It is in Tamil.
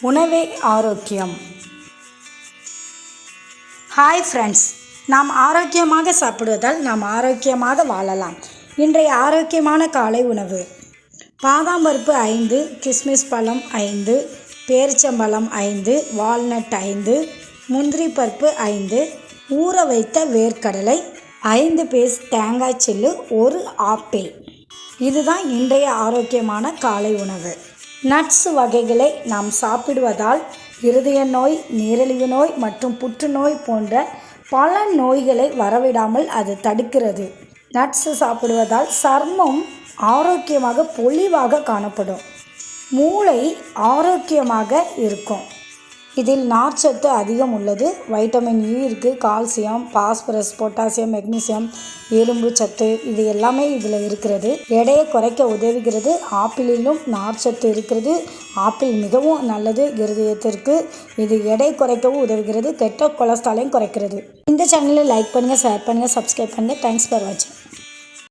உணவே ஆரோக்கியம். ஹாய் ஃப்ரெண்ட்ஸ் நாம் ஆரோக்கியமாக சாப்பிடுவதால் நாம் ஆரோக்கியமாக வாழலாம். இன்றைய ஆரோக்கியமான காலை உணவு. பாதாம் பருப்பு ஐந்து கிஸ்மிஸ் பழம் ஐந்து பேரிச்சம்பழம் ஐந்து வால்நட் ஐந்து முந்திரி பருப்பு ஐந்து ஊற வைத்த வேர்க்கடலை ஐந்து பீஸ் தேங்காய் சில்லு ஒரு ஆப்பிள். இதுதான் இன்றைய ஆரோக்கியமான காலை உணவு. நட்ஸ் வகைகளை நாம் சாப்பிடுவதால் இருதய நோய் நீரிழிவு நோய் மற்றும் புற்றுநோய் போன்ற பல நோய்களை வரவிடாமல் அது தடுக்கிறது. நட்ஸ் சாப்பிடுவதால் சர்மம் ஆரோக்கியமாக பொலிவாக காணப்படும். மூளை ஆரோக்கியமாக இருக்கும். இதில் நார்ச்சத்து அதிகம் உள்ளது. வைட்டமின் e இ இருக்குது கால்சியம் பாஸ்பரஸ் பொட்டாசியம் மெக்னீசியம் எலும்பு சத்து இது எல்லாமே இதில் இருக்கிறது. எடையை குறைக்க உதவுகிறது. ஆப்பிளிலும் நார்ச்சத்து இருக்கிறது. ஆப்பிள் மிகவும் நல்லது இருதயத்திற்கு. இது எடை குறைக்கவும் உதவுகிறது. கெட்ட கொலஸ்ட்ராலையும் குறைக்கிறது. இந்த சேனலை லைக் பண்ணுங்கள் ஷேர் பண்ணுங்கள் சப்ஸ்கிரைப் பண்ணுங்கள் தேங்க்ஸ் ஃபார் வாட்சிங்